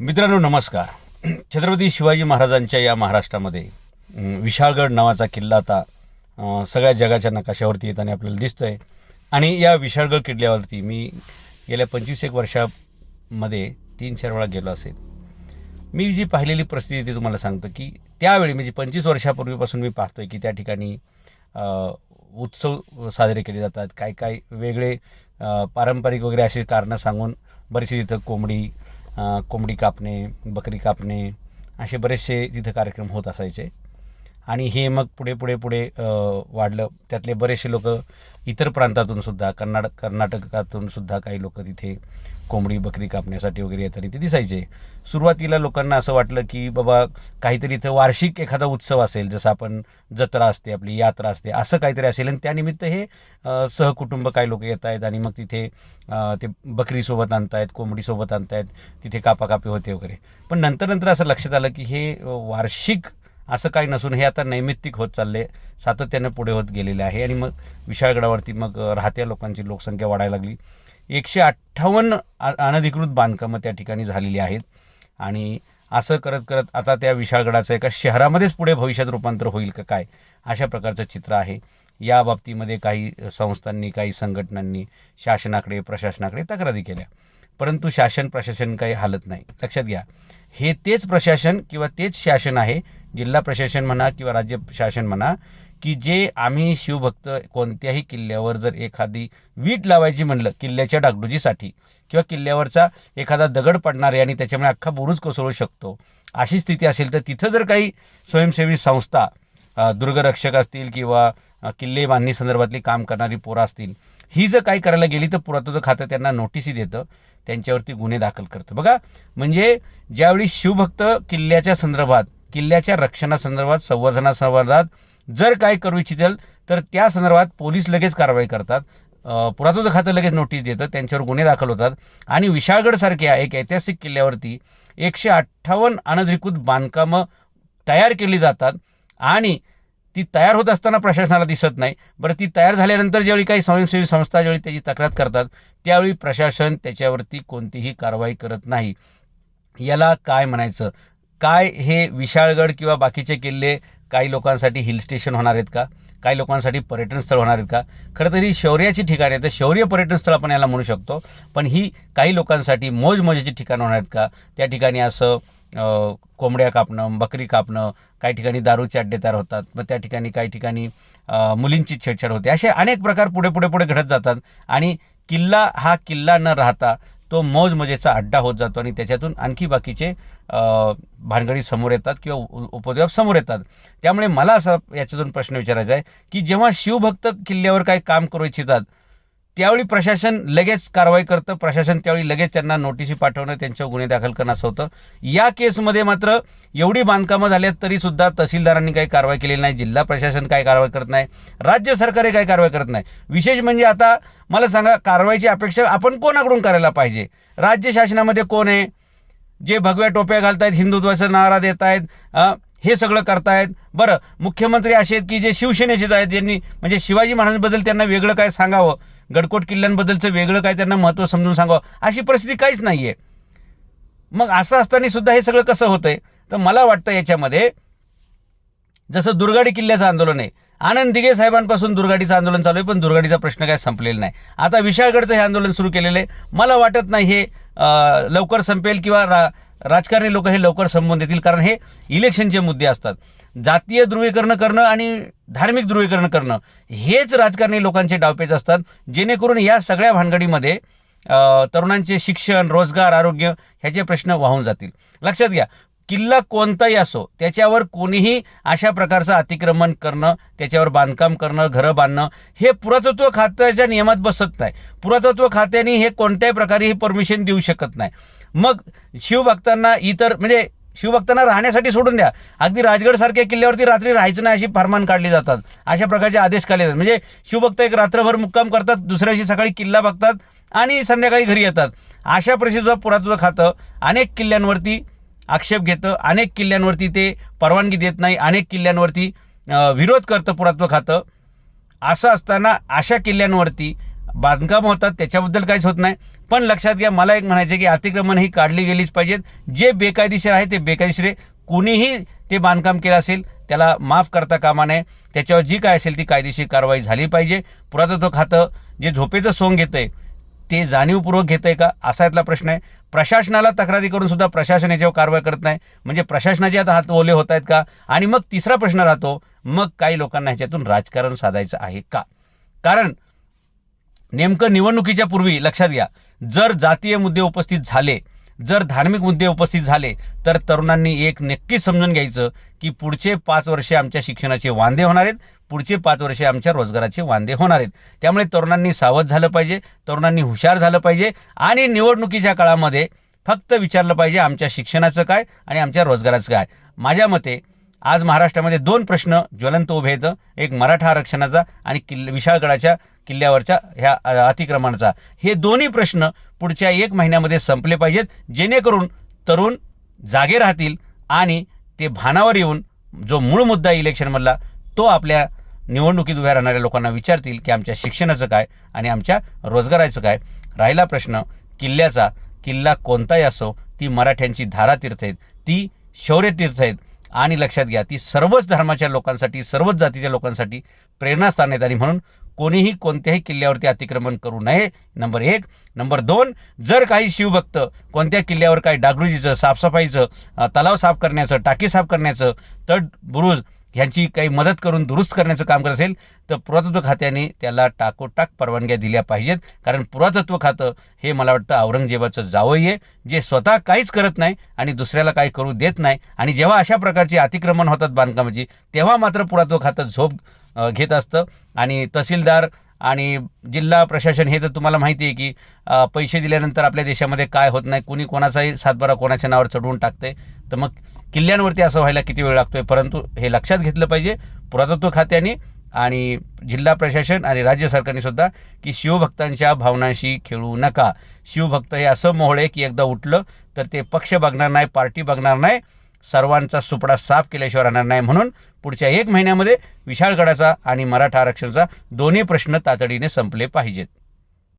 मित्रांनो नमस्कार. छत्रपती शिवाजी महाराजांच्या या महाराष्ट्रामध्ये विशाळगड नावाचा किल्ला आता सगळ्या जगाच्या नकाशावरती येताना आपल्याला दिसतो आहे आणि या विशाळगड किल्ल्यावरती मी गेल्या पंचवीस एक वर्षामध्ये तीन चार वेळा गेलो असेल. मी जी पाहिलेली परिस्थिती ती तुम्हाला सांगतो की त्यावेळी म्हणजे पंचवीस वर्षापूर्वीपासून मी पाहतो आहे की त्या ठिकाणी उत्सव साजरे केले जातात. काय काय वेगळे पारंपरिक वगैरे अशी कारणं सांगून बरेचसे तिथं कोंबडी कोंबडी कापणे बकरी कापणे असे बरेचसे तिथं कार्यक्रम होत असायचे. आणि हे मग पुढे पुढे पुढे वाढलं. त्यातले बरेचसे लोक इतर प्रांतातून सुद्धा कर्नाटक कर्नाटकातून सुद्धा काही लोक तिथे कोंबडी बकरी कापण्यासाठी वगैरे येताना ते दिसायचे. सुरुवातीला लोकांना असं वाटलं की बाबा काहीतरी इथं वार्षिक एखादा उत्सव असेल जसं आपण जत्रा असते आपली यात्रा असते असं काहीतरी असेल. आणि त्यानिमित्त हे सहकुटुंब काही लोक येत आहेत आणि मग तिथे ते बकरीसोबत आणतायत कोंबडीसोबत आणतायत तिथे कापाकापी होते वगैरे. पण नंतर नंतर असं लक्षात आलं की हे वार्षिक असं काही नसून हे आता नैमित्तिक होत चालले सातत्यानं पुढे होत गेलेले आहे. आणि मग विशाळगडावरती मग राहत्या लोकांची लोकसंख्या वाढायला लागली. एकशे अठ्ठावन्न अनधिकृत बांधकामं त्या ठिकाणी झालेली आहेत. आणि असं करत करत आता त्या विशाळगडाचं एका शहरामध्येच पुढे भविष्यात रूपांतर होईल का काय अशा प्रकारचं चित्र आहे. या बाबतीमध्ये काही संस्थांनी काही संघटनांनी शासनाकडे प्रशासनाकडे तक्रारी केल्या. परंतु शासन प्रशासन काही हालत नाही. लक्षात घ्या. हे तेच प्रशासन किंवा तेच शासन आहे जिल्हा प्रशासन म्हणा किंवा राज्य शासन म्हणा की जे आम्ही शिवभक्त कोणत्याही किल्ल्यावर जर एखादी वीट लावायची म्हणलं किल्ल्याच्या डागडुजीसाठी किंवा किल्ल्यावरचा एखादा दगड पडणार आहे आणि त्याच्यामुळे अख्खा बुरुज कोसळू शकतो अशी स्थिती असेल तर तिथं जर काही स्वयंसेवी संस्था दुर्गरक्षक असतील किंवा किल्ले बांधणी संदर्भातली काम करणारी पोरं असतील ही जर काही करायला गेली तर पुरातत्व खातं त्यांना नोटीसही देतं त्यांच्यावरती गुन्हे दाखल करतं. बघा म्हणजे ज्यावेळी शिवभक्त किल्ल्याच्या संदर्भात किल्ल्याच्या रक्षणासंदर्भात संवर्धनासंदर्भात जर काय करू इच्छितील तर त्या संदर्भात पोलीस लगेच कारवाई करतात. पुरातत्व खातं लगेच नोटीस देतं त्यांच्यावर गुन्हे दाखल होतात. आणि विशाळगडसारख्या एक ऐतिहासिक किल्ल्यावरती एकशे अठ्ठावन्न अनधिकृत बांधकामं तयार केली जातात. आणि ती तयार होत असताना प्रशासनाला दिसत नाही. बरं ती तयार झाल्यानंतर ज्यावेळी काही स्वयंसेवी संस्था ज्यावेळी त्याची तक्रार करतात त्यावेळी प्रशासन त्याच्यावरती कोणतीही कारवाई करत नाही. याला काय म्हणायचं? काय हे विशाळगड किंवा बाकीचे किल्ले काही लोकांसाठी हिल स्टेशन होणार आहेत का? काही लोकांसाठी पर्यटन स्थळ होणार आहेत का? खरं तर ही शौर्याची ठिकाणे आहेत. तर शौर्य पर्यटनस्थळ आपण याला म्हणू शकतो. पण ही काही लोकांसाठी मोजमजेची ठिकाणं होणार आहेत का? त्या ठिकाणी असं कोंबड्या कापणं बकरी कापणं काही ठिकाणी दारूचे अड्डे तयार होतात. मग त्या ठिकाणी काही ठिकाणी मुलींची छेडछाड होते. असे अनेक प्रकार पुढे पुढे पुढे घडत जातात. आणि किल्ला हा किल्ला न राहता तो मौज मजेचा अड्डा होत जातो आणि त्याच्यातून आणखी बाकीचे भानगडी समोर येतात किंवा उपद्रव उपद्व्याप समोर येतात. त्यामुळे मला असा याच्यातून प्रश्न विचारायचा आहे की जेव्हा शिवभक्त किल्ल्यावर काही काम करू इच्छितात त्यावेळी प्रशासन लगेच कारवाई करतं. प्रशासन त्यावेळी लगेच त्यांना नोटिसी पाठवणं त्यांच्यावर गुन्हे दाखल करणं असं होतं. या केसमध्ये मात्र एवढी बांधकामं झाल्यात तरीसुद्धा तहसीलदारांनी काही कारवाई केलेली नाही जिल्हा प्रशासन काही कारवाई करत नाही राज्य सरकारही काही कारवाई करत नाही. विशेष म्हणजे आता मला सांगा कारवाईची अपेक्षा आपण कोणाकडून करायला पाहिजे? राज्य शासनामध्ये कोण आहे? जे भगव्या टोप्या घालत आहेत हिंदुत्वाचा नारा देत आहेत हे सगळं करतायत. बरं मुख्यमंत्री असे आहेत की जे शिवसेनेचेच आहेत ज्यांनी म्हणजे शिवाजी महाराजांबद्दल त्यांना वेगळं काय सांगावं? गडकोट किल्ल्यांबद्दलचं वेगळं काय त्यांना महत्त्व समजून सांगावं? अशी परिस्थिती काहीच नाही आहे मग असं असताना सुद्धा हे सगळं कसं होतंय? तर मला वाटतं याच्यामध्ये जसं दुर्गाडी किल्ल्याचं आंदोलन आहे. आनंद दिघे साहेबांपासून दुर्गाडीचं आंदोलन चालू आहे पण दुर्गाडीचा प्रश्न काय संपलेला नाही. आता विशाळगडचं हे आंदोलन सुरू केलेलं आहे. मला वाटत नाही हे लवकर संपेल किंवा रा राजकारणी लोक हे लवकर संबंध देतील कारण हे इलेक्शनचे मुद्दे असतात. जातीय ध्रुवीकरण करणं आणि धार्मिक ध्रुवीकरण करणं हेच राजकारणी लोकांचे डावपेच असतात जेणेकरून या सगळ्या भानगडीमध्ये तरुणांचे शिक्षण रोजगार आरोग्य ह्याचे प्रश्न वाहून जातील. लक्षात घ्या किल्ला कोणताही असो त्याच्यावर कोणीही अशा प्रकारचं अतिक्रमण करणं त्याच्यावर बांधकाम करणं घरं बांधणं हे पुरातत्व खात्याच्या नियमात बसत नाही. पुरातत्व खात्याने हे कोणत्याही प्रकारे ही परमिशन देऊ शकत नाही. मग शिवभक्तांना इतर म्हणजे शिवभक्तांना राहण्यासाठी सोडून द्या. अगदी राजगडसारख्या किल्ल्यावरती रात्री राहायचं नाही अशी फरमान काढली जातात. अशा प्रकारचे आदेश काढले जातात. म्हणजे शिवभक्त एक रात्रभर मुक्काम करतात दुसऱ्या दिवशी सकाळी किल्ला बघतात आणि संध्याकाळी घरी येतात. अशा परिस्थितीचं पुरातत्व खातं अनेक किल्ल्यांवरती आक्षेप घेतं. अनेक किल्ल्यांवरती ते परवानगी देत नाही. अनेक किल्ल्यांवरती विरोध करतं पुरातत्व खातं. असं असताना अशा किल्ल्यांवरती बांधकाम होतात. त्याच्याबद्दल काहीच होत नाही. पण लक्षात घ्या मला एक म्हणायचं आहे की अतिक्रमण ही काढली गेलीच पाहिजेत. जे बेकायदेशीर आहे ते बेकायदेशीर आहे. कुणीही ते बांधकाम केलं असेल त्याला माफ करता कामा नये. त्याच्यावर जी काय असेल ती कायदेशीर कारवाई झाली पाहिजे. पुरातत्व खातं जे झोपेचं सोंग घेतं आहे ते जाणीवपूर्वक घेत आहे का? असा यातला प्रश्न आहे. प्रशासनाला तक्रारी करून सुद्धा प्रशासन याच्यावर कारवाई करत नाही. म्हणजे प्रशासनाचे आता हात ओले होत आहेत का? आणि मग तिसरा प्रश्न राहतो मग काही लोकांना ह्याच्यातून राजकारण साधायचं आहे का? कारण नेमकं निवडणुकीच्या पूर्वी लक्षात घ्या जर जातीय मुद्दे उपस्थित झाले जर धार्मिक मुद्दे उपस्थित झाले तर तरुणांनी एक नक्की समजून घ्यायचं की पुढचे पाच वर्षे आमच्या शिक्षणाचे वांदे होणार आहेत पुढचे पाच वर्षे आमच्या रोजगाराचे वांदे होणार आहेत. त्यामुळे तरुणांनी सावध झालं पाहिजे तरुणांनी हुशार झालं पाहिजे आणि निवडणुकीच्या काळामध्ये फक्त विचारलं पाहिजे आमच्या शिक्षणाचं काय आणि आमच्या रोजगाराचं काय. माझ्या मते आज महाराष्ट्रामध्ये दोन प्रश्न ज्वलंत उभे आहेत. एक मराठा आरक्षणाचा आणि किल्ले विशाळगडाच्या किल्ल्यावरच्या ह्या अतिक्रमणाचा. हे दोन्ही प्रश्न पुढच्या एक महिन्यामध्ये संपले पाहिजेत. जेणेकरून तरुण जागे राहतील आणि ते भानावर येऊन जो मूळ मुद्दा इलेक्शनमधला तो आपल्या निवडणुकीत उभ्या राहणाऱ्या लोकांना विचारतील की आमच्या शिक्षणाचं काय आणि आमच्या रोजगाराचं काय. राहिला प्रश्न किल्ल्याचा किल्ला कोणताही असो ती मराठ्यांची धारातीर्थ आहेत ती शौर्यतीर्थ आहेत. आणि लक्षात घ्या ती सर्वच धर्माच्या लोकांसाठी सर्वच जातीच्या लोकांसाठी प्रेरणास्थान आहेत आणि म्हणून कोणीही कोणत्याही किल्ल्यावरती अतिक्रमण करू नये. नंबर एक. नंबर दोन. जर काही शिवभक्त कोणत्या किल्ल्यावर काही डागडुजीचं साफसफाईचं तलाव साफ करण्याचं टाकी साफ करण्याचं तट बुरुज ह्यांची काही मदत करून दुरुस्त करण्याचं काम करत असेल तर पुरातत्व खात्याने त्याला टाकोटाक परवानग्या दिल्या पाहिजेत. कारण पुरातत्व खातं हे मला वाटतं औरंगजेबाचं जावई आहे जे स्वतः काहीच करत नाही आणि दुसऱ्याला काही करू देत नाही. आणि जेव्हा अशा प्रकारची अतिक्रमण होतात बांधकामाची तेव्हा मात्र पुरातत्व खातं झोप घेत असतं. आणि तहसीलदार आणि जिल्हा प्रशासन हे तर तुम्हाला माहिती आहे की पैसे दिल्यानंतर आपल्या देशामध्ये काय होत नाही कुणी कोणाचाही सातबारा कोणाच्या नावावर चढवून टाकते तर मग किल्ल्यांवरती असं व्हायला किती वेळ लागतोय? परंतु हे लक्षात घेतलं पाहिजे पुरातत्व खात्याने आणि जिल्हा प्रशासन आणि राज्य सरकारने सुद्धा की शिवभक्तांच्या भावनांशी खेळू नका. शिवभक्त हे असं मोहळे की एकदा उठलं तर ते पक्ष बघणार नाही पार्टी बघणार नाही. सर्वांचा सुपडा साफ केल्याशिवाय राहणार नाही. म्हणून पुढच्या एक महिन्यामध्ये विशाळगडाचा आणि मराठा आरक्षणाचा दोन्ही प्रश्न तातडीने संपले पाहिजेत.